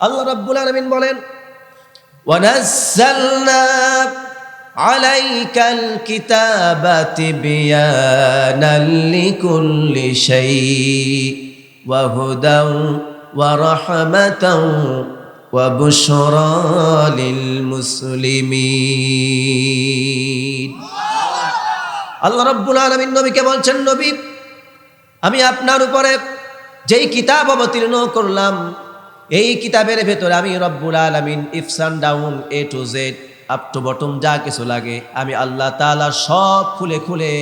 আল্লাহ রাব্বুল আলামিন বলেন ونزلنا عليك الكتاب تبيانا لكل شيء وهدى ورحمة وبشرى للمسلمين আল্লাহ রব্বুল আলমিন নবীকে বলছেন নবী আমি আপনার উপরে যেই কিতাব অবতীর্ণ করলাম এই কিতাবের ভেতরে আমি রব্বুল আলমিন ইফসান down A to Z up to bottom যা কিছু লাগে, আমি আল্লাহ তাআলা সব খুলে খুলে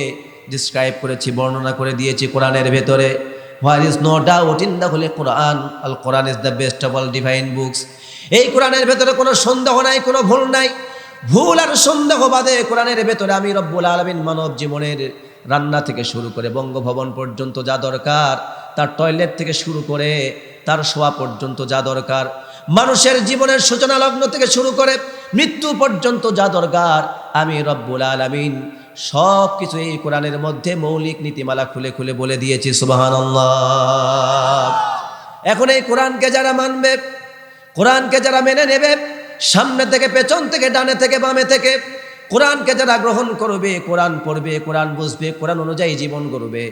ডিসক্রাইব করেছি, বর্ণনা করে দিয়েছি কোরআনের ভেতরে। Where is no doubt in the holy Quran Al Quran is the best of all divine books এই কোরআনের ভেতরে কোনো সন্দেহ নাই, কোনো ভুল নাই। ভুল আর সন্দেহ বাদে কোরআনের ভেতরে আমি রব্বুল আলমিন মানব জীবনের রান্না থেকে শুরু করে বঙ্গভবন পর্যন্ত যা দরকার তার টয়লেট থেকে শুরু করে তার শোয়া পর্যন্ত যা দরকার। মানুষের জীবনের সূচনা লগ্ন থেকে শুরু করে মৃত্যু পর্যন্ত যা দরকার। আমি রব্বুল আলমিন সব কিছু এই কোরআনের মধ্যে মৌলিক নীতিমালা খুলে খুলে বলে দিয়েছি সুবাহান এখন এই কোরআনকে যারা মানবে, কোরআনকে যারা মেনে নেবে, সামনে থেকে, পেছন থেকে, ডানে থেকে, বামে থেকে, কোরআনকে যারা গ্রহণ করবে, কোরআন পড়বে, কোরআন বুঝবে, কোরআন অনুযায়ী জীবন করবে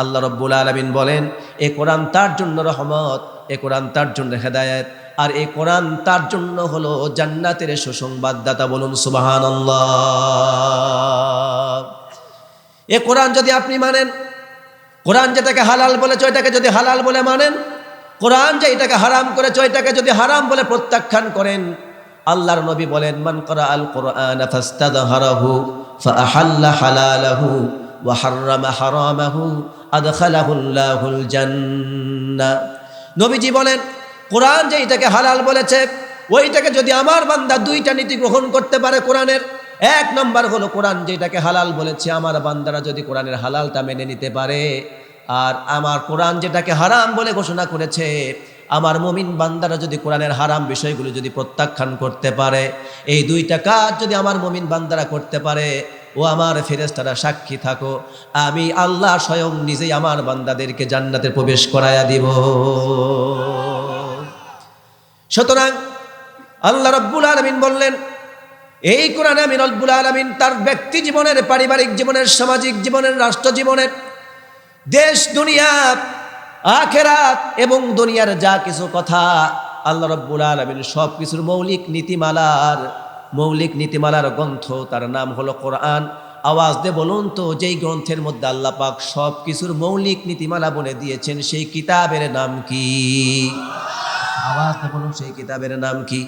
আল্লাহ রব্বুল আলমিন বলেন, এ কোরআন তার জন্য রহমত, এ কোরআন তার জন্য হেদায়ত, আর এই কোরআন তার জন্য হলো জান্নাতের সুসংবাদদাতা বলুন সুবাহান এ কোরআন যদি আপনি মানেন, কোরআন যেটাকে হালাল বলেছে ওইটাকে যদি হালাল বলে মানেন, কোরআন যে এটাকে হারাম করেছে ওইটাকে যদি হারাম বলে প্রত্যাখ্যান করেন, আল্লাহর নবী বলেন, মান করা আল কোরআন ফাস্তাদহারাহু ফাআহাল্লা হালালাহু ওয়া হাররামা হারামাহু নবীজি বলেন, কোরআন যে এটাকে হালাল বলেছে, ওইটাকে যদি আমার বান্দা দুইটা নীতি গ্রহণ করতে পারে কোরআনের, এক নম্বর হলো কোরআন যেটাকে হালাল বলেছে, আমার বান্দারা যদি কোরআনের হালালটা মেনে নিতে পারে, আর আমার কোরআন যেটাকে হারাম বলে ঘোষণা করেছে, আমার মমিন বান্দারা যদি কোরআনের হারাম বিষয়গুলো যদি প্রত্যাখ্যান করতে পারে, এই দুইটা কাজ যদি আমার মমিন বান্দারা করতে পারে ও আমার ফেরেস্তারা সাক্ষী থাকো, আমি আল্লাহ স্বয়ং নিজেই আমার বান্দাদেরকে জান্নাতে প্রবেশ করাইয়া দিব। সুতরাং আল্লাহ রব্বুল আলমিন বললেন, এই কোরআনে আমি রব্বুল আলমিন তার ব্যক্তি জীবনের, পারিবারিক জীবনের, সামাজিক জীবনের, রাষ্ট্র জীবনের, দেশ, দুনিয়া, আখেরাত এবং দুনিয়ার যা কিছু কথা আল্লাহ রব্বুল আলমিন সব কিছুর মৌলিক নীতিমালার মৌলিক নীতিমালার গ্রন্থ, তার নাম হলো কোরআন। আওয়াজ দে বলুন তো, যেই গ্রন্থের মধ্যে আল্লাহ পাক সব কিছুর মৌলিক নীতিমালা বলে দিয়েছেন, সেই কিতাবের নাম কি? আওয়াজ দে বলুন, সেই কিতাবের নাম কি?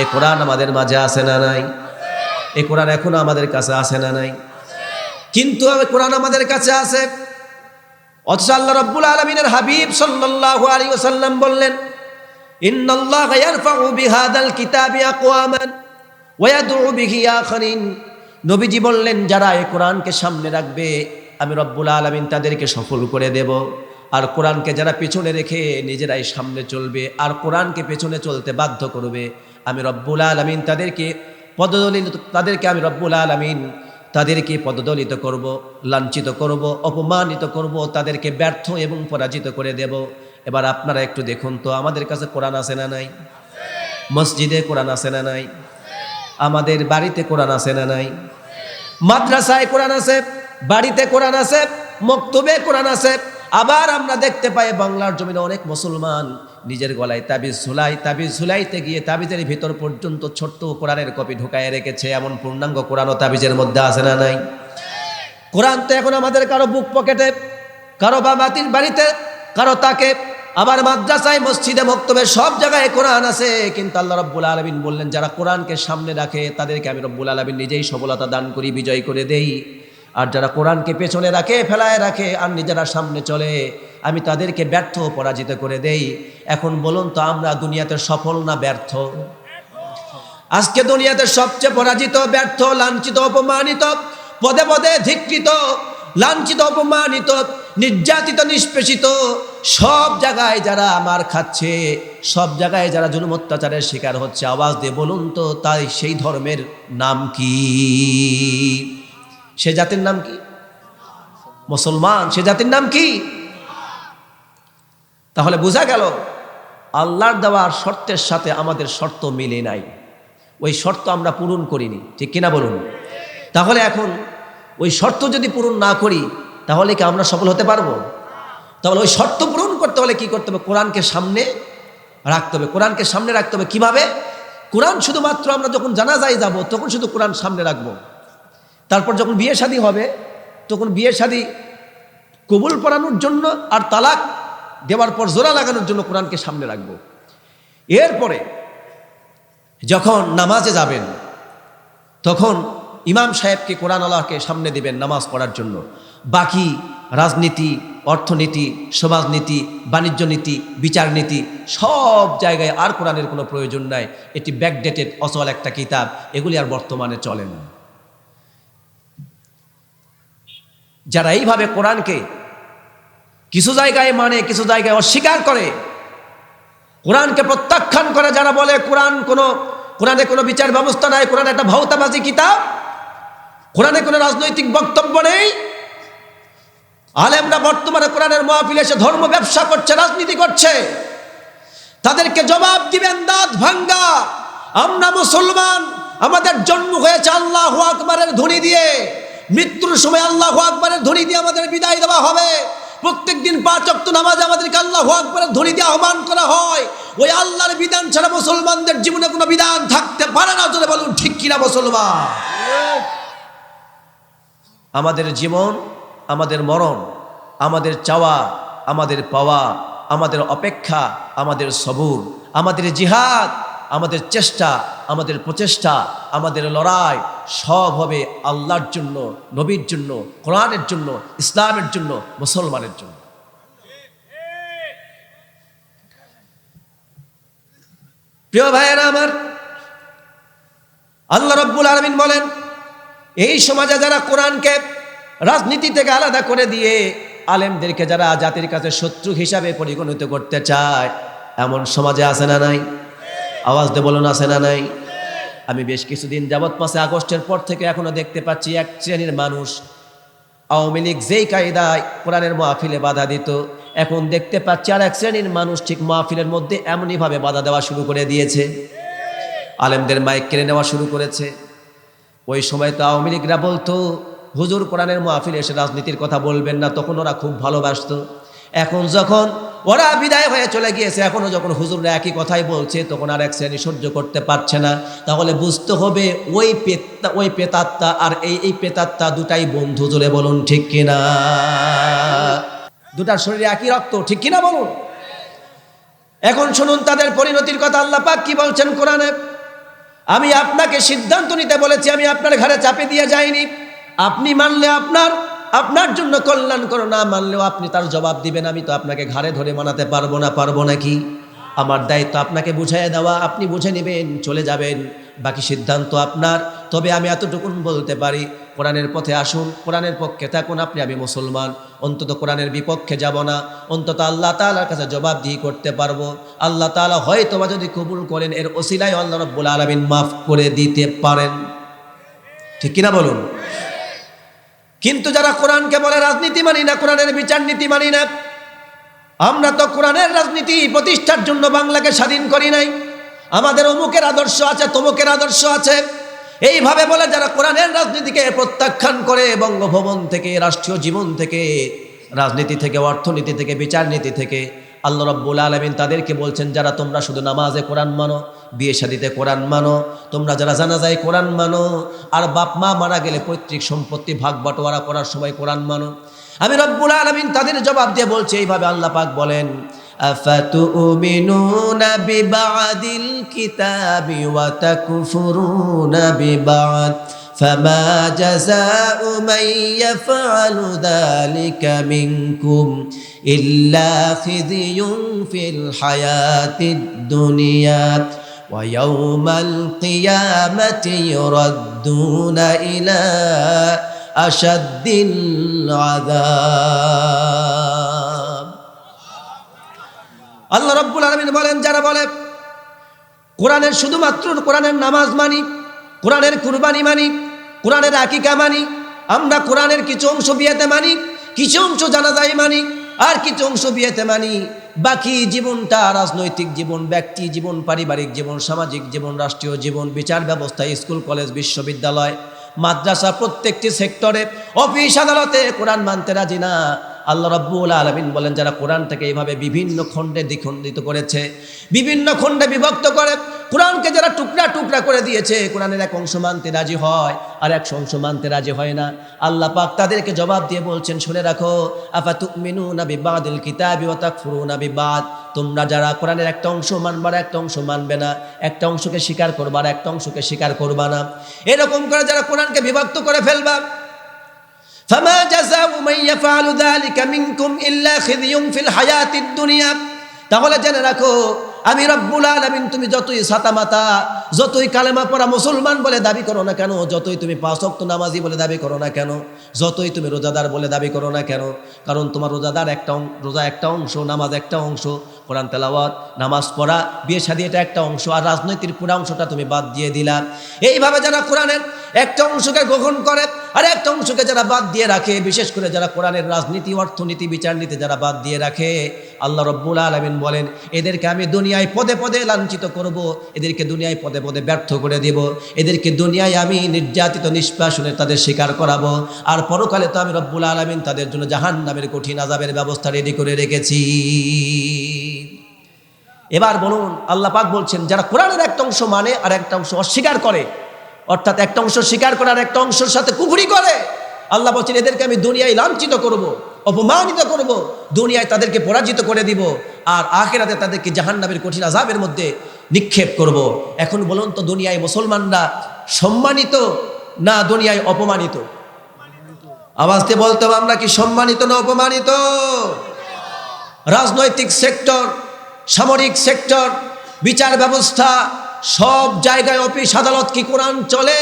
এই কোরআন আমাদের মাঝে আছে না নাই? এই কোরআন এখনও আমাদের কাছে আছে না নাই? কিন্তু কোরআন আমাদের কাছে আছে। অথচ আল্লাহ রব্বুল আলমিনের হাবিব সাল্লাল্লাহু আলাইহি ওয়াসাল্লাম বললেন, ইন্নাল্লাহ ইয়ারফাউ বিহাদাল কিতাবি আকওয়ামান। নবীজি বললেন, যারা এই কোরআনকে সামনে রাখবে, আমি রব্বুল আলামিন তাদেরকে সফল করে দেব। আর কোরআনকে যারা পেছনে রেখে নিজেরাই সামনে চলবে, আর কোরআনকে পেছনে চলতে বাধ্য করবে, আমি রব্বুল আলমিন তাদেরকে পদদলিত, তাদেরকে আমি রব্বুল আলমিন তাদেরকে পদদলিত করব, লাঞ্ছিত করব, অপমানিত করব, তাদেরকে ব্যর্থ এবং পরাজিত করে দেব। এবার আপনারা একটু দেখুন তো, আমাদের কাছে কোরআন আছে না নাই? মসজিদে কোরআন আছে না নাই? আমাদের বাড়িতে কোরআন আছে না নাই? মাদ্রাসায় কোরআন আছে, বাড়িতে কোরআন আছে, মক্তবে কোরআন আছে। আবার আমরা দেখতে পাই বাংলার জমিনে অনেক মুসলমান নিজের গলায় তাবিজ ঝুলাই, তাবিজ ঝুলাইতে গিয়ে তাবিজের ভিতর পর্যন্ত ছোট্ট কোরআনের কপি ঢুকায় রেখেছে, এমন পূর্ণাঙ্গ কোরআনও তাবিজের মধ্যে আছে না নাই? কোরআন তো এখন আমাদের কারও বুক পকেটে, কারও বা মাতির বাড়িতে, কারও তাকে আবার মাদ্রাসায়, মসজিদে বক্তব্যে সব জায়গায় কোরআন আছে। কিন্তু আল্লাহ রব্বুল আলমিন বললেন, যারা কোরআনকে সামনে রাখে, তাদেরকে আমি রব্বুল আলমিন নিজেই সফলতা দান করি, বিজয় করে দেই। আর যারা কোরআনকে পেছনে রাখে, ফেলায় রাখে, আর নিজেরা সামনে চলে, আমি তাদেরকে ব্যর্থ, পরাজিত করে দেই। এখন বলুন তো, আমরা দুনিয়াতে সফল না ব্যর্থ? আজকে দুনিয়াতে সবচেয়ে পরাজিত, ব্যর্থ, লাঞ্ছিত, অপমানিত, পদে পদে ধিকৃত, লাঞ্ছিত, অপমানিত নির্যাতিত, নিষ্পেষিত সব জায়গায় যারা আমার খাচ্ছে, সব জায়গায় যারা জুলুম অত্যাচারের শিকার হচ্ছে, আওয়াজ দিয়ে বলুন তো, তাই সেই ধর্মের নাম কি? সে জাতির নাম কি? মুসলমান, সে জাতির নাম কি? তাহলে বোঝা গেল, আল্লাহর দেওয়ার শর্তের সাথে আমাদের শর্ত মিলে নাই। ওই শর্ত আমরা পূরণ করিনি, ঠিক কিনা বলুন? তাহলে এখন ওই শর্ত যদি পূরণ না করি তাহলে কি আমরা সফল হতে পারব? তাহলে ওই শর্ত পূরণ করতে হলে কি করতে হবে? কোরআনকে সামনে রাখতে হবে। কোরআনকে সামনে রাখতে হবে কীভাবে? কোরআন শুধুমাত্র আমরা যখন জানাজায় যাব, তখন শুধু কোরআন সামনে রাখব। তারপর যখন বিয়ে শাদী হবে, তখন বিয়ে শাদী কবুল পড়ানোর জন্য আর তালাক দেওয়ার পর জোড়া লাগানোর জন্য কোরআনকে সামনে রাখব। এরপরে যখন নামাজে যাবেন, তখন ইমাম সাহেবকে কোরআন আল্লাহকে সামনে দিবেন নামাজ পড়ার জন্য। বাকি রাজনীতি, অর্থনীতি, সমাজনীতি, বাণিজ্য নীতি, বিচার নীতি সব জায়গায় আর কোরআনের কোনো প্রয়োজন নাই। এটি ব্যাকডেটেড অচল একটা কিতাব। এগুলি আর বর্তমানে চলে না। যারা এইভাবে কোরআনকে কিছু জায়গায় মানে কিছু জায়গায় অস্বীকার করে, কোরআনকে প্রত্যাখ্যান করে, যারা বলে কোরআন কোনো, কোরআনে কোনো বিচার ব্যবস্থা নাই, কোরআন একটা ভৌতাবাজি কিতাব, কোরআনে কোনো রাজনৈতিক বক্তব্য নেই আলেমরা বর্তমানে কোরআনের মহাফিলে এসে ধর্ম ব্যবসা করছে, রাজনীতি করছে। তাদেরকে জবাব দিবেন, দাঁত ভাঙ্গা। আমরা মুসলমান, আমাদের জন্ম হয়েছে আল্লাহ আকবরের ধ্বনি দিয়ে। মৃত্যুর সময় আল্লাহ আকবরের ধ্বনি দিয়ে আমাদের বিদায় দেওয়া হবে। প্রত্যেক দিন পাঁচ অক্ত নামাজে আমাদেরকে আল্লাহ আকবরের ধ্বনি দিয়ে আহ্বান করা হয়। ওই আল্লাহর বিধান ছাড়া মুসলমানদের জীবনে কোনো বিধান থাকতে পারে না, জোরে বলুন, ঠিক কিনা মুসলমান? আমাদের জীবন আমাদের মরণ, আমাদের চাওয়া, আমাদের পাওয়া, আমাদের অপেক্ষা, আমাদের সবুর, আমাদের জিহাদ, আমাদের চেষ্টা, আমাদের প্রচেষ্টা, আমাদের লড়াই সব হবে আল্লাহর জন্য, নবীর জন্য, কোরআনের জন্য, ইসলামের জন্য, মুসলমানের জন্য। প্রিয় ভাইয়েরা আমার, আল্লাহ রব্বুল আলমিন বলেন, এই সমাজে যারা কোরআনকে রাজনীতি থেকে আলাদা করে দিয়ে আলেমদেরকে যারা জাতির কাছে শত্রু হিসাবে পরিগণিত করতে চায়, এমন সমাজে আছে না নাই? আওয়াজ দিয়ে বলুন, আছে না নাই? আমি বেশ কিছুদিন যাবৎ পাশে আগস্টের পর থেকে এখনও দেখতে পাচ্ছি এক শ্রেণির মানুষ আওয়ামী লীগ যেই কায়দায় কোরআনের মাহফিলে বাধা দিত, এখন দেখতে পাচ্ছি আর এক শ্রেণির মানুষ ঠিক মাহফিলের মধ্যে এমনইভাবে বাধা দেওয়া শুরু করে দিয়েছে। আলেমদের মাইক কেড়ে নেওয়া শুরু করেছে। ওই সময় তো আওয়ামী লীগরা বলতো হুজুর কোরআনের মাহফিলে এসে রাজনীতির কথা বলবেন না, তখন ওরা খুব ভালোবাসত। এখন যখন ওরা বিদায় হয়ে চলে গিয়েছে এখনও যখন হুজুররা একই কথাই বলছে, তখন আর এক শ্রেণি সহ্য করতে পারছে না। তাহলে বুঝতে হবে ওই পেত্তা, ওই পেতাত্তা আর এই এই পেতাত্তা দুটাই বন্ধু জুড়ে বলুন ঠিক কিনা? দুটার শরীরে একই রক্ত, ঠিক কিনা বলুন? এখন শুনুন, তাদের পরিণতির কথা আল্লাহ পাক কি বলছেন কোরআনে? আমি আপনাকে সিদ্ধান্ত নিতে বলেছি, আমি আপনার ঘরে চাপে দিয়ে যাইনি। আপনি মানলে আপনার আপনার জন্য কল্যাণ করো, না মানলেও আপনি তার জবাব দিবেন, আমি তো আপনাকে ঘাড়ে ধরে মানাতে পারব না, পারব নাকি আমার দায়িত্ব আপনাকে বুঝাই দেওয়া, আপনি বুঝে নেবেন, চলে যাবেন, বাকি সিদ্ধান্ত আপনার। তবে আমি এতটুকুন বলতে পারি, কোরআনের পথে আসুন, কোরআনের পক্ষে থাকুন, আপনি আমি মুসলমান। অন্তত কোরআনের বিপক্ষে যাব না, অন্তত আল্লাহ তালার কাছে জবাব দিয়ে করতে পারব। আল্লাহ তালা হয়তো বা যদি কবুল করেন, এর ওসিলায় আল্লাহ রব্বুল আলমিন মাফ করে দিতে পারেন। ঠিক কিনা বলুন? কিন্তু যারা কোরআনকে বলে রাজনীতি মানি না, কোরআনের বিচার নীতি মানি না, আমরা তো কোরআনের রাজনীতি প্রতিষ্ঠার জন্য বাংলাকে স্বাধীন করি নাই। আমাদের অমুকের আদর্শ আছে, তমুকের আদর্শ আছে। এইভাবে বলে যারা কোরআনের রাজনীতিকে প্রত্যাখ্যান করে, বঙ্গভবন থেকে, রাষ্ট্রীয় জীবন থেকে, রাজনীতি থেকে, অর্থনীতি থেকে, বিচার নীতি থেকে আল্লাহ রব্বুল আলমিন তাদেরকে বলছেন যারা তোমরা শুধু নামাজে কোরআন মানো বিয়ে শাদিতে কোরআন মানো তোমরা যারা জানা যায় কোরআন মানো আর বাপ মা মারা গেলে পৈতৃক সম্পত্তি ভাগ বাটোয়ারা করার সময় কোরআন মানো আমি রব্বুল আলমিন তাদের জবাব দিয়ে বলছে এইভাবে আল্লাহ পাক বলেন أفتؤمنون ببعض الكتاب وتكفرون ببعض فما جزاء من يفعل ذلك منكم إلا خزي في الحياة الدنيا ويوم القيامة يردون إلى أشد العذاب আল্লাহ রব্বুল আলমিন বলেন যারা বলে কোরআনের শুধুমাত্র কোরআনের নামাজ মানি কোরআনের কুরবানি মানি, কোরআনের আকিকা মানি, আমরা কোরআনের কিছু অংশ বিয়েতে মানি, কিছু অংশ জানাজাই মানি, আর কিছু অংশ বিয়েতে মানি। বাকি জীবনটা রাজনৈতিক জীবন, ব্যক্তি জীবন, পারিবারিক জীবন, সামাজিক জীবন, রাষ্ট্রীয় জীবন, বিচার ব্যবস্থা, স্কুল, কলেজ, বিশ্ববিদ্যালয়, মাদ্রাসা প্রত্যেকটি সেক্টরে, অফিস, আদালতে কোরআন মানতে রাজি না। আল্লাহ রব্বুল আলমিন বলেন, যারা কোরআন থেকে এইভাবে বিভিন্ন খণ্ডে দ্বিখণ্ডিত করেছে, বিভিন্ন খণ্ডে বিভক্ত করে, কোরআনকে যারা টুকরা টুকরা করে দিয়েছে, কোরআনের এক অংশ মানতে রাজি হয়, আর এক অংশ মানতে রাজি হয় না। আল্লাহ পাক তাদেরকে জবাব দিয়ে বলছেন, শুনে রাখো আফা তুমিনু না বিবাদিল কিতাবি ওয়া তাকফুরুনা বিবাদ। তোমরা যারা কোরআনের একটা অংশ মানবার একটা অংশ মানবে না, একটা অংশকে স্বীকার করবার একটা অংশকে স্বীকার করবা না। এরকম করে যারা কোরআনকে বিভক্ত করে ফেলবা فما جزاء من يفعل ذلك منكم إلا خزي في الحياة الدنيا তাহলে জেনে রাখো আমি রব্বুল আলামিন তুমি যতই সাতামাতা যতই কালেমা পড়া মুসলমান বলে দাবি করো না কেন যতই তুমি পাঁচ ওয়াক্ত নামাজি বলে দাবি করো না কেন যতই তুমি রোজাদার বলে দাবি করো না কেন কারণ তোমার রোজাদার একটা অং- রোজা একটা অংশ নামাজ একটা অংশ কোরআন তেলাওয়াত, নামাজ পড়া, বিয়ে শাদী এটা একটা অংশ, আর রাজনৈতিক পুরো অংশটা তুমি বাদ দিয়ে দিলা। এইভাবে যারা কোরআনের একটা অংশকে গ্রহণ করে, আর একটা অংশকে যারা বাদ দিয়ে রাখে, বিশেষ করে যারা কোরআনের রাজনীতি, অর্থনীতি, বিচার নীতি যারা বাদ দিয়ে রাখে, আল্লাহ রব্বুল আলমিন বলেন, এদেরকে আমি দুনিয়ায় পদে পদে লাঞ্ছিত করব, এদেরকে দুনিয়ায় পদে পদে ব্যর্থ করে দেব, এদেরকে দুনিয়ায় আমি নির্যাতিত নিষ্পাসনে তাদের স্বীকার করাবো, আর পরকালে তো আমি রব্বুল আলমিন তাদের জন্য জাহান নামের কঠিন আজাবের ব্যবস্থা রেডি করে রেখেছি। এবার বলুন, আল্লাহ পাক বলছেন, যারা কোরআনের একটা অংশ মানে আর একটা অংশ অস্বীকার করে, অর্থাৎ একটা অংশ স্বীকার করে আর একটা অংশের সাথে কুফুরি করে, আল্লাহ বলছেন, এদেরকে আমি দুনিয়ায় লাঞ্ছিত করব, অপমানিত করব, দুনিয়ায় তাদেরকে পরাজিত করে দিব, আর আখেরাতে তাদেরকে জাহান্নামের কঠিন আজাবের মধ্যে নিক্ষেপ করব। এখন বলুন তো, দুনিয়ায় মুসলমানরা সম্মানিত না দুনিয়ায় অপমানিত? আওয়াজতে বলতে আমরা কি সম্মানিত না অপমানিত? রাজনৈতিক সেক্টর সামরিক সেক্টর, বিচার ব্যবস্থা, সব জায়গায় অফিস আদালত কি কোরআন চলে?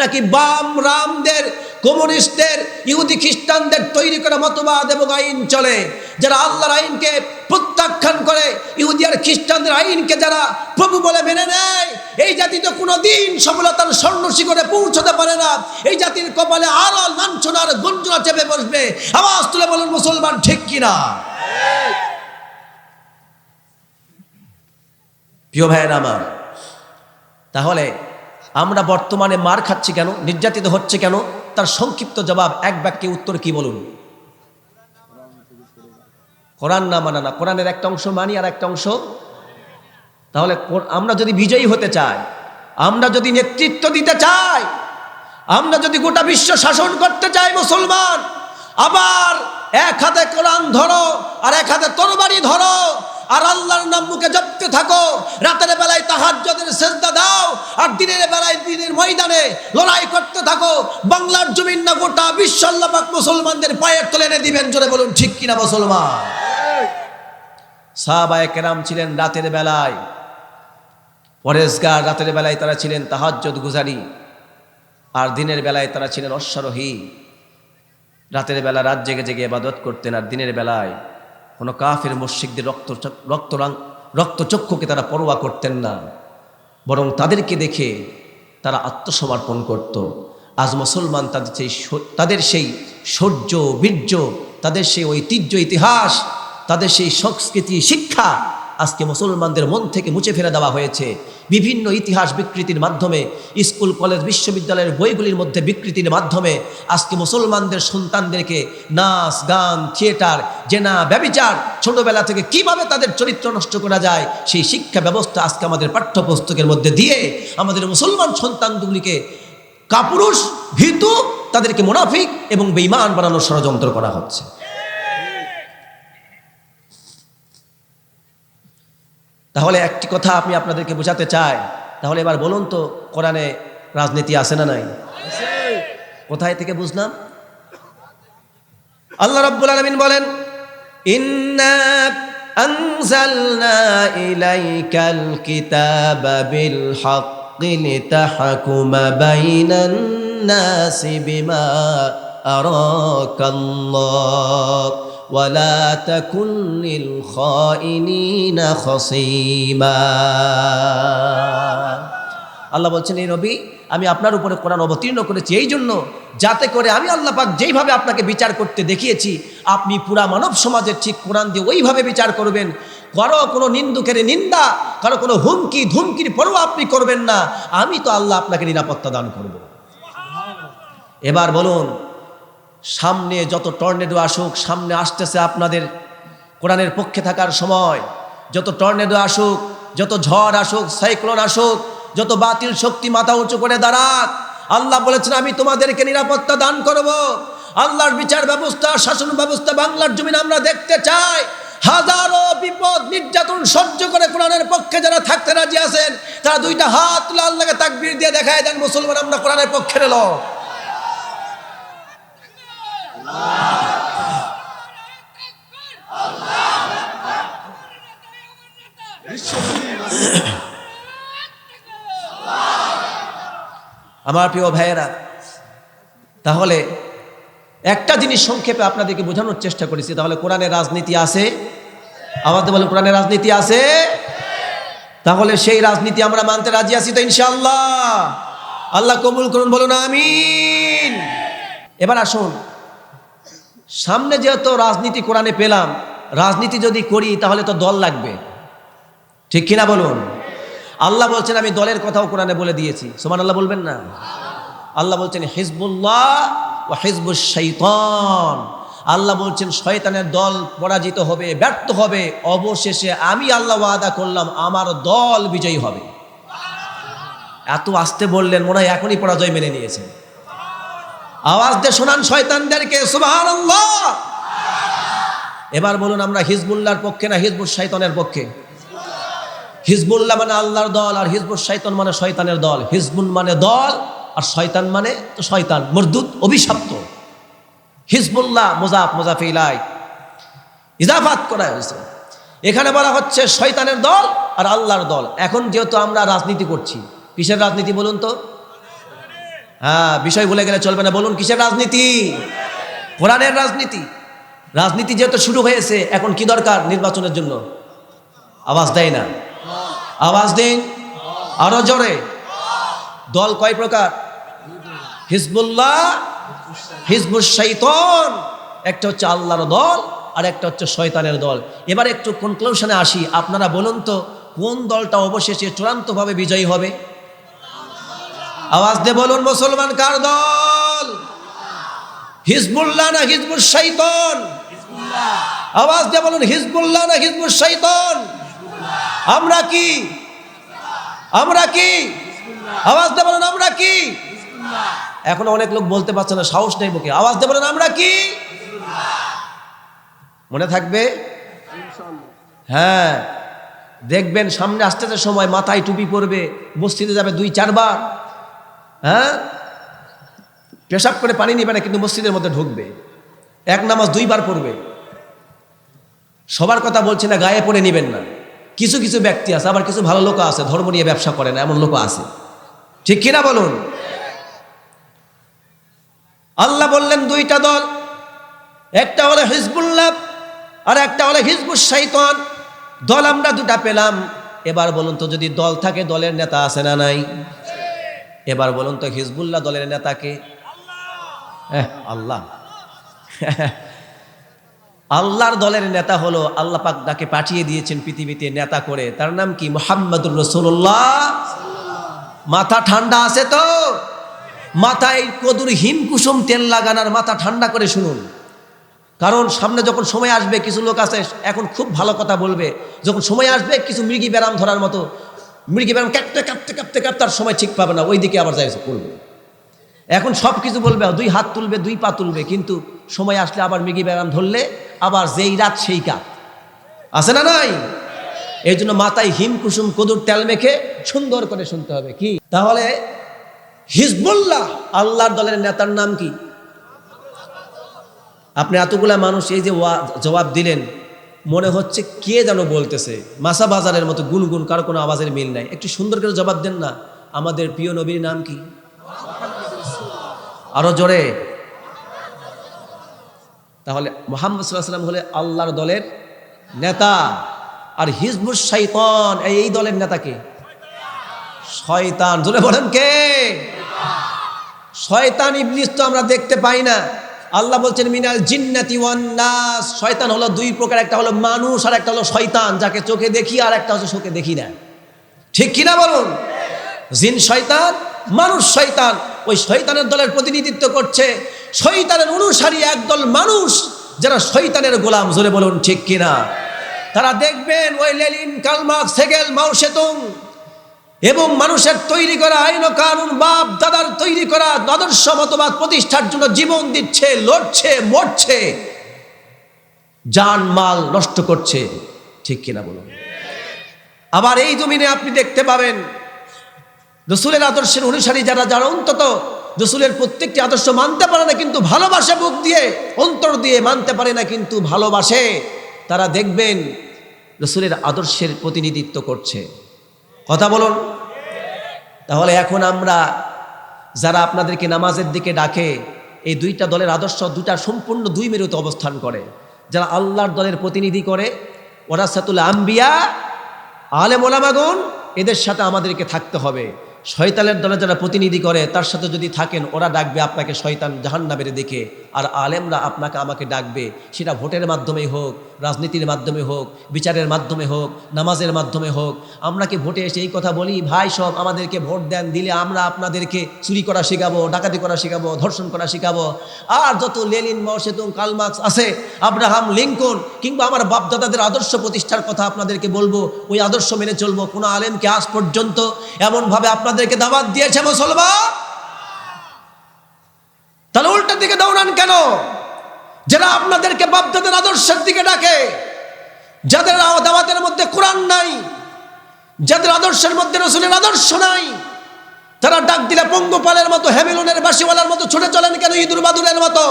নাকি বাম রামদের, কমিউনিস্টদের, ইহুদি খ্রিস্টানদের তৈরি করা মতবাদ এবং আইন চলে? যারা আল্লাহর আইনকে প্রত্যাখ্যান করে, ইহুদি আর খ্রিস্টানদের আইনকে যারা প্রভু বলে মেনে নেয়, এই জাতি তো কোনো দিন সফলতার স্বর্ণ শিখরে পৌঁছতে পারে না। এই জাতির কপালে আরও লাঞ্ছনার গঞ্জনা চেপে বসবে। আওয়াজ তুলে বলুন, মুসলমান ঠিক কিনা? প্রিয় ভাইয়ের আমার, তাহলে আমরা বর্তমানে মার খাচ্ছি কেন? নির্যাতিত হচ্ছে কেন? তার সংক্ষিপ্ত জবাব এক বাক্যে উত্তর কি বলুন? কোরআন না মানা না। কোরআনের একটা অংশ মানি আর একটা অংশ তাহলে আমরা যদি বিজয়ী হতে চাই, আমরা যদি নেতৃত্ব দিতে চাই, আমরা যদি গোটা বিশ্ব শাসন করতে চাই মুসলমান, আবার এক হাতে কোরআন ধরো আর এক হাতে তরবারি ধরো আর আল্লাহর নাম মুখে জপতে থাকো। রাতের বেলায় তাহাজ্জুদের সেজদা দাও, আর দিনের বেলায় দিনের ময়দানে লড়াই করতে থাকো। বাংলার জমিন না গোটা বিশ্ব আল্লাহ পাক মুসলমানদের পায়ের তলে এনে দিবেন, জোরে বলুন, ঠিক কিনা মুসলমান? সাহাবায়ে কেরাম ছিলেন রাতের বেলায়। পরেশগার রাতের বেলায় তারা ছিলেন তাহাজ্জুদ গুজারি। আর দিনের বেলায় তারা ছিলেন অশ্বারোহী। রাতের বেলা রাত জেগে জেগে ইবাদত করতেন, আর দিনের বেলায় কোনো কাফের মসজিদদের রক্ত রক্ত রক্তচক্ষুকে তারা পরোয়া করতেন না। বরং তাদেরকে দেখে তারা আত্মসমর্পণ করত। আজ মুসলমান তাদের সেই তাদের সেই শৌর্য বীর্য, তাদের সেই ঐতিহ্য, ইতিহাস, তাদের সেই সংস্কৃতি, শিক্ষা আজকে মুসলমানদের মন থেকে মুছে ফেলে দেওয়া হয়েছে। বিভিন্ন ইতিহাস বিকৃতির মাধ্যমে, স্কুল, কলেজ, বিশ্ববিদ্যালয়ের বইগুলির মধ্যে বিকৃতির মাধ্যমে আজকে মুসলমানদের সন্তানদেরকে নাচ, গান, থিয়েটার, জেনা, ব্যবিচার, ছোটবেলা থেকে কীভাবে তাদের চরিত্র নষ্ট করা যায়, সেই শিক্ষা ব্যবস্থা আজকে আমাদের পাঠ্যপুস্তকের মধ্যে দিয়ে আমাদের মুসলমান সন্তানগুলিকে কাপুরুষ, ভীতু, তাদেরকে মুনাফিক এবং বেঈমান বানানোর ষড়যন্ত্র করা হচ্ছে। তাহলে একটি কথা আমি আপনাদেরকে বোঝাতে চাই। তাহলে এবার বলুন তো, কোরআনে রাজনীতি আছে না নাই? কোথায় থেকে বুঝলাম? আল্লাহ রাব্বুল আলামিন বলেন, ইন্না ولا تكن للخائنين خصيما আল্লাহ বলছেন এই নবী আমি আপনার উপরে কোরআন অবতীর্ণ করেছি এই জন্য যাতে করে আমি আল্লাহ পাক যেইভাবে আপনাকে বিচার করতে দেখিয়েছি আপনি পুরা মানব সমাজের ঠিক কোরআন দিয়ে ওইভাবে বিচার করবেন কারো কোনো নিন্দুকের নিন্দা কারো কোনো হুমকি ধুমকির পরও আপনি করবেন না আমি তো আল্লাহ আপনাকে নিরাপত্তা দান করব এবার বলুন সামনে যত টর্নেডো আসুক, সামনে আসতেছে আপনাদের কোরআনের পক্ষে থাকার সময়। যত টর্নেডো আসুক, যত ঝড় আসুক, সাইক্লোন আসুক, যত বাতিল শক্তি মাথা উঁচু করে দাঁড়াক, আল্লাহ বলেছেন, আমি তোমাদেরকে নিরাপত্তা দান করব। আল্লাহর বিচার ব্যবস্থা, শাসন ব্যবস্থা বাংলার জমিন আমরা দেখতে চাই। হাজারো বিপদ, নির্যাতন সহ্য করে কোরআনের পক্ষে যারা থাকতে রাজি আছেন, তারা দুইটা হাত আল্লাহকে তাকবীর দিয়ে দেখায় দেন, মুসলমান, আমরা কোরআনের পক্ষে এলো আমার প্রিয় ভাইয়েরা, তাহলে একটা জিনিস সংক্ষেপে আপনাদেরকে বোঝানোর চেষ্টা করেছি। তাহলে কোরআনের রাজনীতি আছে? আমাদের বলে কোরআনের রাজনীতি আছে? তাহলে সেই রাজনীতি আমরা মানতে রাজি আছি তো ইনশাল্লাহ আল্লাহ কবুল করুন, বলুন আমিন। এবার আসুন সামনে যেহেতু রাজনীতি কোরআনে পেলাম, রাজনীতি যদি করি তাহলে তো দল লাগবে। ঠিক কিনা বলুন? আল্লাহ বলছেন, আমি দলের কথাও কোরআনে বলে দিয়েছি। সোমান আল্লাহ বলবেন না? আল্লাহ বলছেন, হিজবুল্লাহ ও হিজবুল শৈতন আল্লাহ বলছেন, শয়তানের দল পরাজিত হবে, ব্যর্থ হবে। অবশেষে আমি আল্লাহ ওয়াদা করলাম, আমার দল বিজয়ী হবে। এত আসতে বললেন, মনে হয় এখনই পরাজয় মেনে নিয়েছেন। আওয়াজ দিয়ে শোনান শয়তানদেরকে এবার বলুন আমরা হিজবুল্লাহর পক্ষে না হিজবুল শৈতনের পক্ষে? হিজবুল্লাহ মানে আল্লাহর দল আর হিজবুল শৈতন মানে শয়তানের দল। হিজবুল মানে দল আর শয়তান মানে তো শয়তান মরদুদ অভিশপ্ত। হিজবুল্লাহ মোজাফ মোজাফিলাই ইজাফাত করা হয়েছে। এখানে বলা হচ্ছে শয়তানের দল আর আল্লাহর দল। এখন যেহেতু আমরা রাজনীতি করছি, কিসের রাজনীতি বলুন তো? হ্যাঁ বিষয় ভুলে গেলে চলবে না। বলুন, কিসের রাজনীতি? কোরআনের রাজনীতি। রাজনীতি যেহেতু শুরু হয়েছে, এখন কি দরকার নির্বাচনের জন্য? আওয়াজ দেয় না। আওয়াজ দিন। আরও জোরে। দল কয় প্রকার? হিজবুল্লাহ হিজবুল শৈতন। একটা হচ্ছে আল্লাহর দল, আর একটা হচ্ছে শয়তানের দল। এবার একটু কনক্লুশনে আসি। আপনারা বলুন তো, কোন দলটা অবশেষে চূড়ান্তভাবে বিজয়ী হবে? আওয়াজ দিয়ে বলুন, মুসলমান কার দল? হিজবুল্লাহ না হিজবুল শৈতন? আওয়াজ দিয়ে বলুন, হিজবুল্লাহ না হিজবুল শৈতন? আমরা কি? আমরা কি? আওয়াজ দিয়ে বলুন, আমরা কি? এখন অনেক লোক বলতে পারছে না, সাহস নেই বুকে। আওয়াজ দিয়ে বলুন, আমরা কি? মনে থাকবে? হ্যাঁ। দেখবেন সামনে আসতে সময়, মাথায় টুপি পরবে, মসজিদে যাবে দুই, চারবার। হ্যাঁ? পেশাব করে পানি নিবে না, কিন্তু মসজিদের মধ্যে ঢুকবে। এক নামাজ দুইবার পড়বে। সবার কথা বলছি না, গায়ে পড়ে নিবেন না। কিছু কিছু ব্যক্তি আছে, আবার কিছু ভালো লোক আছে, ধর্ম নিয়ে ব্যবসা করে না, এমন লোক আছে। ঠিক কিনা বলুন? আল্লাহ বললেন, দুইটা দল, একটা হলো হিজবুল্লাহ আর একটা হলো হিজবুল শৈতন দল আমরা দুটা পেলাম। এবার বলুন তো, যদি দল থাকে, দলের নেতা আছে না নাই? এবার বলুন তো হিজবুল্লাহ দলের নেতাকে আল্লাহ। আল্লাহর দলের নেতা হলো আল্লাহ পাক তাকে পাঠিয়ে দিয়েছেন পৃথিবীতে নেতা করে। তার নাম কি? মোহাম্মদুর রসুল্লাহ মাথা ঠান্ডা আছে তো? মাথায় কদুর হিমকুসুম তেল লাগানোর মাথা ঠান্ডা করে শুনুন। কারণ সামনে যখন সময় আসবে, কিছু লোক আছে, এখন খুব ভালো কথা বলবে। যখন সময় আসবে, কিছু মৃগী ব্যারাম ধরার মতো মৃগী ব্যারাম কাঁপতে কাঁপতে কাঁপতে কাঁপতে আর সময় ঠিক পাবে না ওই দিকে আবার যাই করবে। এখন সব কিছু বলবে, দুই হাত তুলবে, দুই পা তুলবে, কিন্তু সময় আসলে আবার মৃগী ব্যায়াম ধরলে আবার যেই রাত সেই কাপ। আছে না নাই? এই জন্য মাথায় হিম কুসুম কদুর তেল মেখে সুন্দর করে শুনতে হবে, কি? তাহলে হিজবুল্লাহ, আল্লাহর দলের নেতার নাম কি? আপনি এতগুলা মানুষ এই যে জবাব দিলেন মনে হচ্ছে কে যেন বলতেছে। মাসা বাজারের মতো গুনগুন, কারও কোনো আওয়াজের মিল নাই। একটু সুন্দর করে জবাব দেন না। আমাদের প্রিয় নবীর নাম কি? আরও জোরে। তাহলে মোহাম্মদ সাল্লাম হলে আল্লাহর দলের নেতা। আর হিজবুর শৈতন এই এই দলের নেতাকে শয়তান। জোরে বলেন কে? শয়তান, ইবলিস তো আমরা দেখতে পাই না। আল্লাহ বলছেন, মিনাল জিন্নাতি ওয়ান নাস। শয়তান হলো দুই প্রকার, একটা হলো মানুষ আর একটা হলো শয়তান। যাকে চোখে দেখি আর একটা হচ্ছে চোখে দেখি না। ঠিক কিনা বলুন? জিন শয়তান, মানুষ শয়তান। ওই শয়তানের দলের প্রতিনিধিত্ব করছে। শয়তানের অনুসারী একদল মানুষ যারা শয়তানের গোলাম, জোরে বলুন ঠিক কিনা? তারা দেখবেন, ওই Lenin Karl Marx Hegel Mao Tsetung এবং মানুষের তৈরি করা আইন কানুন, বাপ দাদার তৈরি করা আদর্শ মতবাদ প্রতিষ্ঠার জন্য জীবন দিচ্ছে, লড়ছে, মরছে। যান মাল নষ্ট করছে, ঠিক কিনা বলুন? আবার এই জমিনে আপনি দেখতে পাবেন, রসুলের আদর্শের অনুসারী যারা যারা অন্তত রসুলের প্রত্যেকটি আদর্শ মানতে পারে না, কিন্তু ভালোবাসে বুক দিয়ে, অন্তর দিয়ে মানতে পারে না, কিন্তু ভালোবাসে, তারা দেখবেন রসুলের আদর্শের প্রতিনিধিত্ব করছে। কথা বলুন। তাহলে এখন আমরা যারা আপনাদেরকে নামাজের দিকে ডাকে, এই দুইটা দলের আদর্শ দুটা সম্পূর্ণ দুই মেরুতে অবস্থান করে। যারা আল্লাহর দলের প্রতিনিধি করে, ওরা সাতুল আম্বিয়া, আলেম ওলামাগুন এদের সাথে আমাদেরকে থাকতে হবে। শয়তানের দলে যারা প্রতিনিধি করে, তার সাথে যদি থাকেন, ওরা ডাকবে আপনাকে শয়তান জাহান্নাবের দিকে। আর আলেমরা আপনাকে আমাকে ডাকবে। সেটা ভোটের মাধ্যমেই হোক, রাজনীতির মাধ্যমে হোক, বিচারের মাধ্যমে হোক, নামাজের মাধ্যমে হোক। আমরা কি ভোটে এসে এই কথা বলি? ভাই সব আমাদেরকে ভোট দেন, দিলে আমরা আপনাদেরকে চুরি করা শেখাবো, ডাকাতি করা শেখাবো, ধর্ষণ করা শেখাবো। আর যত Lenin Mao Tsetung Karl Marx আছে, আব্রাহাম লিঙ্কন কিংবা আমার বাপদাদাদের আদর্শ প্রতিষ্ঠার কথা আপনাদেরকে বলব, ওই আদর্শ মেনে চলবো। কোনো আলেমকে আজ পর্যন্ত এমনভাবে আপনাদেরকে দাবাত দিয়েছে মুসলমান? তাহলে উল্টার দিকে দৌড়ান কেন? যারা আপনাদেরকে বাপদাদের আদর্শের দিকে ডাকে, যাদের দাওয়াতের মধ্যে কোরআন নাই, যাদের আদর্শের মধ্যে রসুলের আদর্শ নাই, তারা ডাক দিলে পঙ্গপালের মতো হ্যামিলনের বাসিওয়ালার মতো ছুটে চলেন কেন ইঁদুর বাদুরের মতো?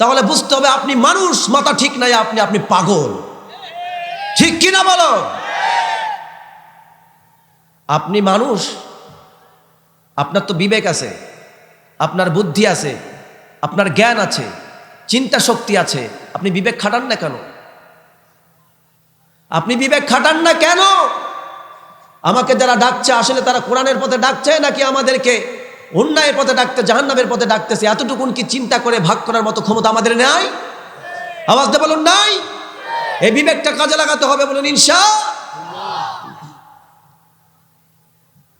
তাহলে বুঝতে হবে আপনি মানুষ, মাথা ঠিক নাই, আপনি আপনি পাগল। ঠিক কিনা বলো? আপনি মানুষ, আপনার তো বিবেক আছে, আপনার বুদ্ধি আছে আপনার জ্ঞান আছে, চিন্তা শক্তি আছে, আপনি বিবেক খাটান না কেন? আপনি বিবেক খাটান না কেন? আমাকে যারা ডাকছে, আসলে তারা কোরআনের পথে ডাকছে নাকি আমাদেরকে অন্যায়ের পথে ডাকতে, জাহান্নামের পথে ডাকতেছে? এতটুকুন কি চিন্তা করে ভাগ করার মতো ক্ষমতা আমাদের নাই? আওয়াজ দিয়ে বলুন, নাই? এই বিবেকটা কাজে লাগাতে হবে বলুন, ইনশা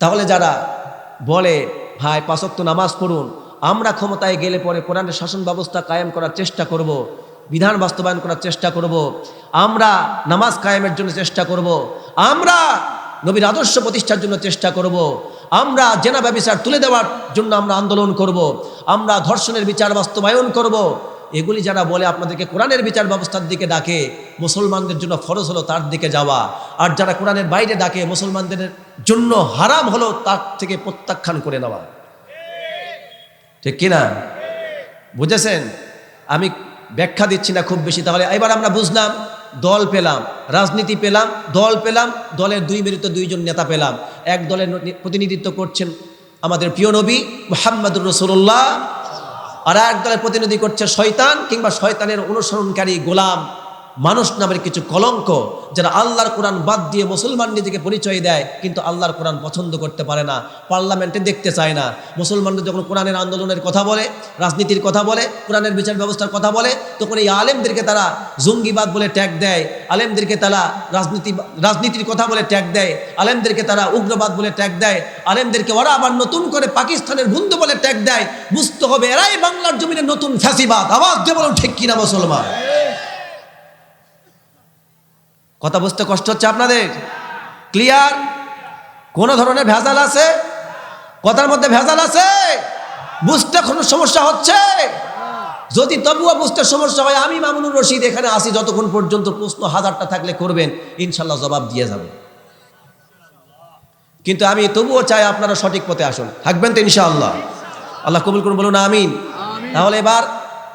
তাহলে যারা বলে, ভাই পাঁচক্ত নামাজ পড়ুন। আমরা ক্ষমতায় গেলে পরে কোরআনের শাসন ব্যবস্থা কায়েম করার চেষ্টা করব। বিধান বাস্তবায়ন করার চেষ্টা করব। আমরা নামাজ কায়েমের জন্য চেষ্টা করব। আমরা নবীর আদর্শ প্রতিষ্ঠার জন্য চেষ্টা করব। আমরা জেনা ব্যবসার তুলে দেওয়ার জন্য আমরা আন্দোলন করব। আমরা ধর্ষণের বিচার বাস্তবায়ন করব। এগুলি যারা বলে আপনাদেরকে কোরআনের বিচার ব্যবস্থার দিকে ডাকে, মুসলমানদের জন্য ফরজ হলো তার দিকে যাওয়া আর যারা কোরআনের বাইরে ডাকে, মুসলমানদের জন্য হারাম হলো তার থেকে প্রত্যাখ্যান করে নেওয়া ঠিক কিনা? বুঝেছেন? আমি ব্যাখ্যা দিচ্ছি না খুব বেশি, তাহলে এবার আমরা বুঝলাম, দল পেলাম, রাজনীতি পেলাম, দল পেলাম, দলের দুই মেরিত দুইজন নেতা পেলাম। এক দলের প্রতিনিধিত্ব করছেন আমাদের প্রিয় নবী মোহাম্মদুর রসুল্লাহ আর এক দলের প্রতিনিধি করছে শয়তান কিংবা শয়তানের অনুসরণকারী গোলাম। মানুষ নামের কিছু কলঙ্ক যারা আল্লাহর কোরআন বাদ দিয়ে মুসলমান নিজেকে পরিচয় দেয়, কিন্তু আল্লাহর কোরআন পছন্দ করতে পারে না, পার্লামেন্টে দেখতে চায় না। মুসলমানরা যখন কোরআনের আন্দোলনের কথা বলে, রাজনীতির কথা বলে, কোরআনের বিচার ব্যবস্থার কথা বলে, তখন এই আলেমদেরকে তারা জঙ্গিবাদ বলে ট্যাগ দেয়, আলেমদেরকে তারা রাজনীতি, রাজনীতির কথা বলে ট্যাগ দেয়, আলেমদেরকে তারা উগ্রবাদ বলে ট্যাগ দেয়, আলেমদেরকে ওরা আবার নতুন করে পাকিস্তানের বন্ধু বলে ট্যাগ দেয়, বুঝতে হবে এরাই বাংলার জমিনে নতুন ফ্যাসিবাদ। আওয়াজ দিয়ে বলুন, ঠিক কিনা মুসলমান? কথা বুঝতে কষ্ট হচ্ছে আপনাদের? ক্লিয়ার কোন ধরনের ভেজাল আছে? কথার মধ্যে ভেজাল আছে? বুঝতে কোনো সমস্যা হচ্ছে? যদি তবুও বুঝতে সমস্যা হয় আমি মামুনুর রশিদ এখানে আসি যতক্ষণ পর্যন্ত প্রশ্ন হাজারটা থাকলে করবেন ইনশাল্লাহ জবাব দিয়ে যাব। কিন্তু আমি তবুও চাই আপনারা সঠিক পথে আসুন। থাকবেন তো ইনশাআল্লাহ। আল্লাহ কবুল করুন বলুন আমিন। তাহলে এবার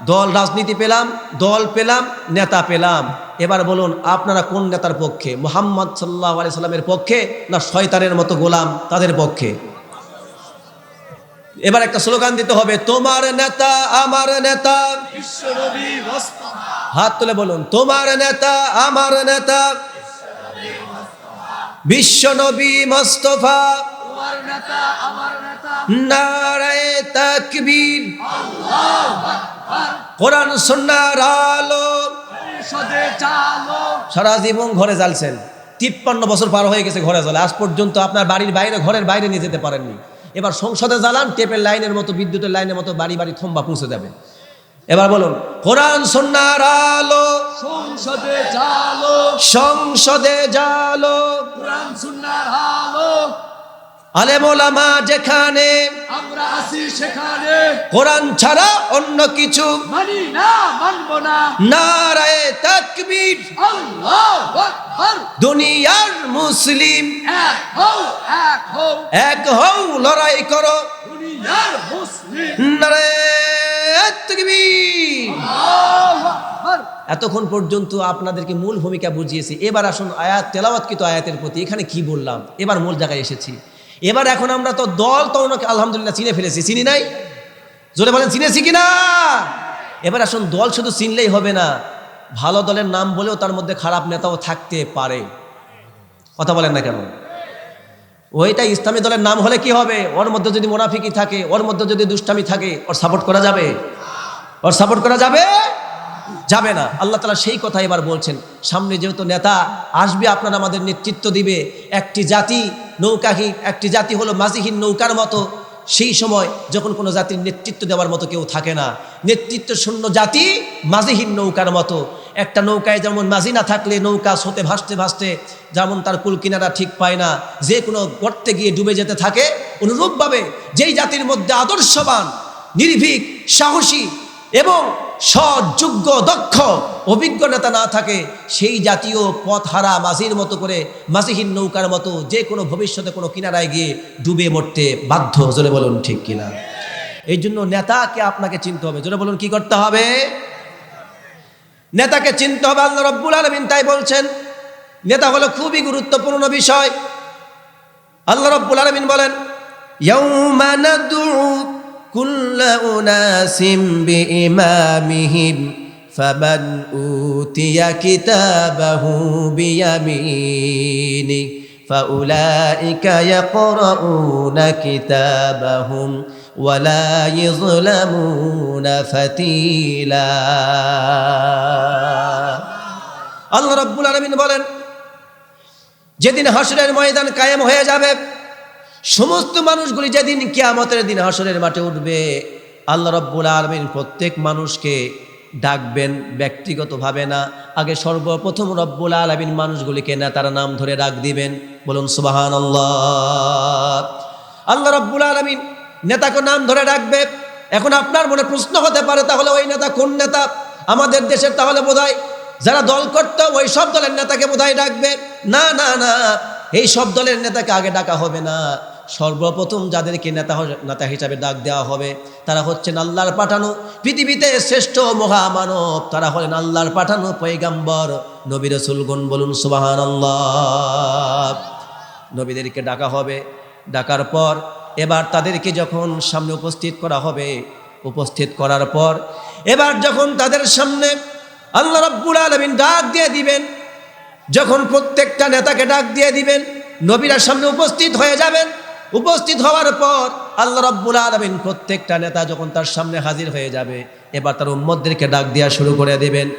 দল রাজনীতি পেলাম, দল পেলাম, নেতা পেলাম। এবার বলুন, আপনারা কোন নেতার পক্ষে? মোহাম্মদ সাল্লাহ আলি সাল্লামের পক্ষে না শয়তানের মতো গোলাম তাদের পক্ষে? এবার একটা স্লোগান দিতে হবে, তোমার নেতা আমার নেতা। হাত তুলে বলুন, তোমার নেতা আমার নেতা। বিশ্ব নবী নেতা আমার নেতা। নারায় তাকবীর। আল্লাহু আকবার কোরআন সুন্নাহর আলো চালো সারা জীবন ঘরে জ্বালছেন। তিপ্পান্ন বছর পার হয়ে গেছে ঘরে জ্বালে। আজ পর্যন্ত আপনার বাড়ির বাইরে ঘরের বাইরে নিয়ে যেতে পারেননি। এবার সংসদে জ্বালান টেপের লাইনের মতো বিদ্যুতের লাইনের মতো বাড়ি বাড়ি থম্বা পৌঁছে যাবে। এবার বলুন কোরআন সন্ন্যার আলো সংসদে চালো সংসদে জালো কোরআন সুন্নাহর আলো আলেমোলামা যেখানে আমরা আছি সেখানে। কোরআন ছাড়া অন্য কিছু মানি না মানবো না। নারায় তাকবীর। আল্লাহু আকবার। দুনিয়ার মুসলিম এক হও এক হও। এক হও লড়াই করো। দুনিয়ার মুসলিম। নারায় তাকবীর। আল্লাহু আকবার। এতক্ষণ পর্যন্ত আপনাদেরকে মূল ভূমিকা বুঝিয়েছি। এবার আসুন আয়াত তেলাওয়াতকৃত আয়াতের প্রতি। এখানে কি বললাম? এবার মূল জায়গায় এসেছি। এবার এখন আমরা তো দল তো ওনাকে আলহামদুলিল্লাহ চিনে ফেলেছি। চিনি নাই? জোরে বলেন, চিনেছি কি না? এবার আসুন, দল শুধু চিনলেই হবে না, ভালো দলের নাম বলেও তার মধ্যে খারাপ নেতাও থাকতে পারে। কথা বলেন না কেন? ওইটা ইসলামী দলের নাম হলে কি হবে? ওর মধ্যে যদি মোনাফিকি থাকে, ওর মধ্যে যদি দুষ্টামি থাকে, ওর সাপোর্ট করা যাবে? ওর সাপোর্ট করা যাবে? যাবে না। আল্লাহ তালা সেই কথা এবার বলছেন, সামনে যেহেতু নেতা আসবে, আপনার আমাদের নেতৃত্ব দিবে। একটি জাতি নৌকাহীন, একটি জাতি হলো মাঝিহীন নৌকার মতো। সেই সময় যখন কোনো জাতির নেতৃত্ব দেওয়ার মতো কেউ থাকে না। নেতৃত্ব শূন্য জাতি মাঝিহীন নৌকার মতো। একটা নৌকায় যেমন মাঝি না থাকলে নৌকা স্রোতে ভাসতে ভাসতে যেমন তার কুল কিনারা ঠিক পায় না, যে কোনো গর্তে গিয়ে ডুবে যেতে থাকে। অনুরূপভাবে যেই জাতির মধ্যে আদর্শবান, নির্ভীক, সাহসী এবং সযোগ্য দক্ষ, অভিজ্ঞ নেতা না থাকে, সেই জাতীয় পথ হারা মাসির মতো করে মাসিহীন নৌকার মতো যে কোনো ভবিষ্যতে কোনো কিনারায় গিয়ে ডুবে মরতে বাধ্য। জোরে বলুন ঠিক কিনা? এই জন্য নেতাকে আপনাকে চিনতে হবে। জোরে বলুন কি করতে হবে? নেতাকে চিনতে হবে, আল্লাহ রব্বুল আলমিন তাই বলছেন। নেতা হলো খুবই গুরুত্বপূর্ণ বিষয়। আল্লাহ রব্বুল আলমিন বলেন كل أناس بإمامهم فمن أوتي كتابه بيمينه فأولئك يقرؤون كتابهم ولا يظلمون فتيلا আল্লাহ রব্বুল আলমিন বলেন যেদিন হাসরের ময়দান কায়েম হয়ে যাবে সমস্ত মানুষগুলি যেদিন কিয়ামতের দিন হাসরের মাঠে উঠবে, আল্লাহ রব্বুল আলমিন প্রত্যেক মানুষকে ডাকবেন ব্যক্তিগতভাবে না। আগে সর্বপ্রথম রব্বুল আলমিন মানুষগুলিকে নেতার নাম ধরে ডাক দিবেন। বলুন সুবাহান আল্লাহ আল্লাহ রব্বুল আলমিন নেতাকে নাম ধরে ডাকবে। এখন আপনার মনে প্রশ্ন হতে পারে, তাহলে ওই নেতা কোন নেতা? আমাদের দেশের তাহলে বোধহয় যারা দল করত, ওই সব দলের নেতাকে বোধহয় ডাকবে। না না না, এই সব দলের নেতাকে আগে ডাকা হবে না। সর্বপ্রথম যাদেরকে নেতা নেতা হিসাবে ডাক দেওয়া হবে, তারা হচ্ছেন আল্লাহর পাঠানো। পৃথিবীতে শ্রেষ্ঠ মহামানব, তারা হলেন আল্লাহর পাঠানো পৈগাম্বর নবী রসুলগুন বলুন সুবাহান আল্লাহ নবীদেরকে ডাকা হবে। ডাকার পর, এবার তাদেরকে যখন সামনে উপস্থিত করা হবে, উপস্থিত করার পর, এবার যখন তাদের সামনে আল্লাহ রাব্বুল আলমিন ডাক দিয়ে দিবেন, যখন প্রত্যেকটা নেতাকে ডাক দিয়ে দিবেন, নবীরা সামনে উপস্থিত হয়ে যাবেন উপস্থিত হওয়ার পর আল্লাহ রব্বুল আলমিন প্রত্যেকটা নেতা যখন তার সামনে হাজির হয়ে যাবে, এবার তার উম্মদদেরকে ডাক দেওয়া শুরু করে দেবেন।